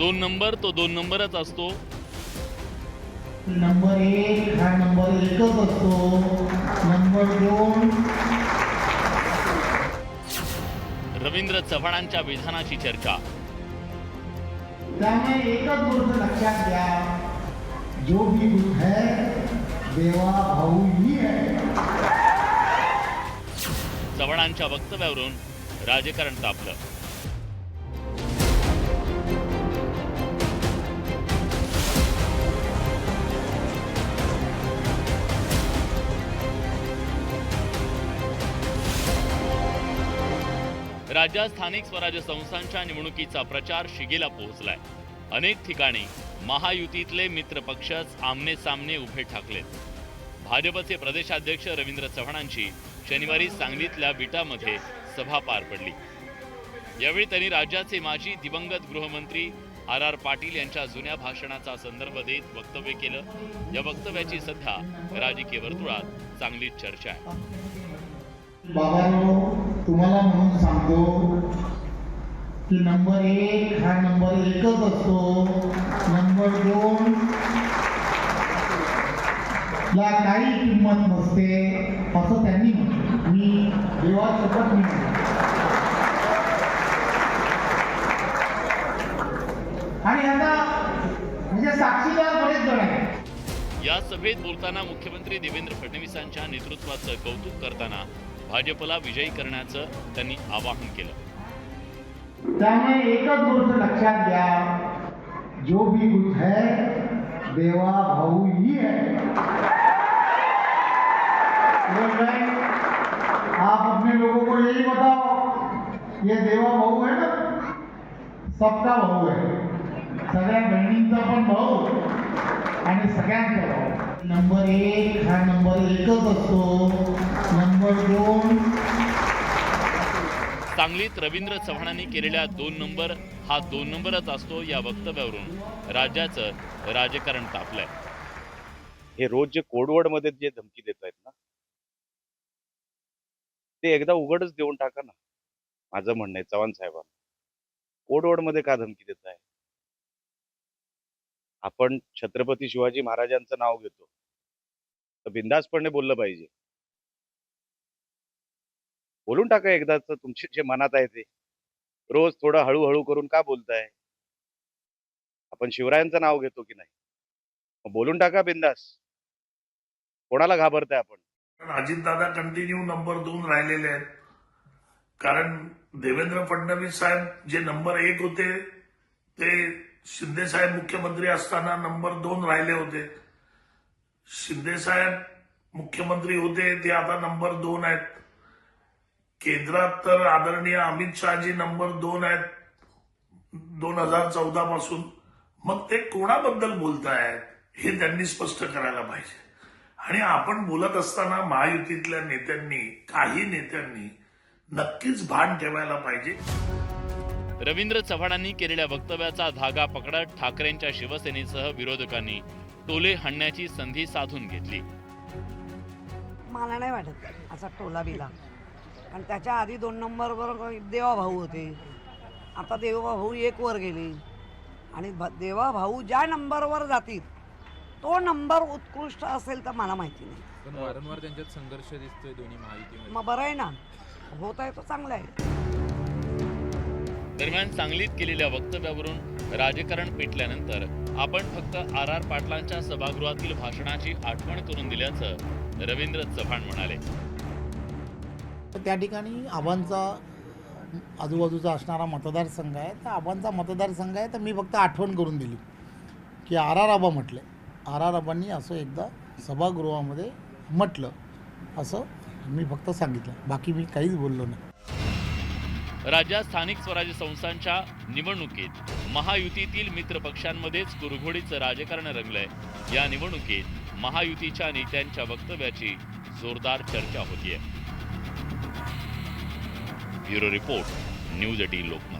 दोन नंबर तो दोन नंबरच असतो. नंबर एक हा नंबर एकच असतो. नंबर दोन. रवींद्र चव्हाणांच्या विधानाची चर्चा. त्यामुळे एकच गोष्ट लक्षात घ्या. जो भी कुछ है देवा भाऊ ही है. चव्हाणांच्या वक्तव्यावरून राजकारण तापलं. राज्यात स्थानिक स्वराज्य संस्थांच्या निवडणुकीचा प्रचार शिगेला पोहोचलाय. अनेक ठिकाणी महायुतीतले मित्र पक्षच आमने सामने उभे ठाकलेत. भाजपचे प्रदेशाध्यक्ष रवींद्र चव्हाणांची शनिवारी सांगलीतल्या विटामध्ये सभा पार पडली. यावेळी त्यांनी राज्याचे माजी दिवंगत गृहमंत्री आर आर पाटील यांच्या जुन्या भाषणाचा संदर्भ देत वक्तव्य केलं. या वक्तव्याची सध्या राजकीय वर्तुळात चांगलीच चर्चा आहे. तुम्हाला म्हणून सांगतो की नंबर एक हा नंबर एकच असतो. नंबर दोन ला काही किंमत नसते असं त्यांनी म्हटलं. मी देवासोबत मी आणि आता म्हणजे साक्षीदार बरेच जण आहेत. या सभेत बोलताना मुख्यमंत्री देवेंद्र फडणवीसांच्या नेतृत्वाचं कौतुक करताना भाजपला विजयी करण्याचं त्यांनी आवाहन केलं. त्याने एकच गोष्ट लक्षात घ्या. जो भी कुछ है देवा भाऊ ही है? आप अपने लोगों को यही बताओ ये देवा भाऊ है ना? सबका भाऊ है। सगळ्या बहिणींचा पण भाऊ. आणि सगळ्यांचा भाऊ. नंबर एक हा नंबर एकच असतो. नंबर दोन. सांगलीत रवींद्र चव्हाणांनी केलेल्या दोन नंबर हा दोन नंबरच असतो या वक्तव्यावरून. राज्याचं राजकारण तापलंय. हे रोज जे कोडवर्डमध्ये जे धमकी देत आहेत ना ते एकदा उघडच देऊन टाका ना. माझं म्हणणं आहे चव्हाण साहेबांना कोडवर्डमध्ये का धमकी देत आहे आपण छत्रपती शिवाजी महाराजांचं नाव घेतो. तर बिंदासपणे बोललं पाहिजे. बोलून टाका एकदाच तुमचे जे मनात आहे ते. रोज थोडं हळूहळू करून का बोलताय? आपण शिवरायांचं नाव घेतो की नाही? बोलून टाका बिंदास कोणाला घाबरताय आपण? अजितदादा कंटिन्यू नंबर दोन राहिलेले आहेत. कारण देवेंद्र फडणवीस साहेब जे नंबर एक होते ते शिंदे साहेब मुख्यमंत्री असताना नंबर दोन राहिले होते. शिंदे साहेब मुख्यमंत्री होते ते आता नंबर दोन आहेत. केंद्रात तर आदरणीय अमित शहाजी नंबर दोन आहेत दोन हजार चौदा पासून. मग ते कोणाबद्दल बोलतायत हे त्यांनी स्पष्ट करायला पाहिजे. आणि आपण बोलत असताना महायुतीतल्या नेत्यांनी काही नेत्यांनी नक्कीच भान ठेवायला पाहिजे. रवींद्र चव्हाणांनी केलेल्या वक्तव्याचा धागा पकडत ठाकरेंच्या शिवसेनेसह विरोधकांनी टोले हाणण्याची संधी साधून घेतली. मला नाही वाटत असा टोला बिला. आणि त्याच्या आधी दोन नंबरवर देवा भाऊ होते. आता देवा भाऊ एक वर गेले. आणि भ- देवा भाऊ ज्या नंबरवर जातील तो नंबर उत्कृष्ट असेल तर मला माहिती नाही. पण वारंवार त्यांच्यात संघर्ष दिसतोय दोन्ही महायुतीमध्ये मग बरं आहे ना. होत आहे तो चांगला आहे. दरम्यान सांगलीत केलेल्या वक्तव्यावरून राजकारण पेटल्यानंतर आपण फक्त आर आर पाटलांच्या सभागृहातील भाषणाची आठवण करून दिल्याचं रवींद्र चव्हाण म्हणाले. तर त्या ठिकाणी आबांचा आजूबाजूचा असणारा मतदारसंघ आहे. तर आबांचा मतदारसंघ आहे तर मी फक्त आठवण करून दिली की आर आर आबा म्हटले. आर आर आबांनी असं एकदा सभागृहामध्ये म्हटलं असं मी फक्त सांगितलं. बाकी मी काहीच बोललो नाही. राज्यात स्थानिक स्वराज्य संस्थांच्या निवडणुकीत महायुतीतील मित्र पक्षांमध्येच कुरघोडीचं राजकारण रंगलंय. या निवडणुकीत महायुतीच्या नेत्यांच्या वक्तव्याची जोरदार चर्चा होतीये. Bureau report news eighteen Lokmat.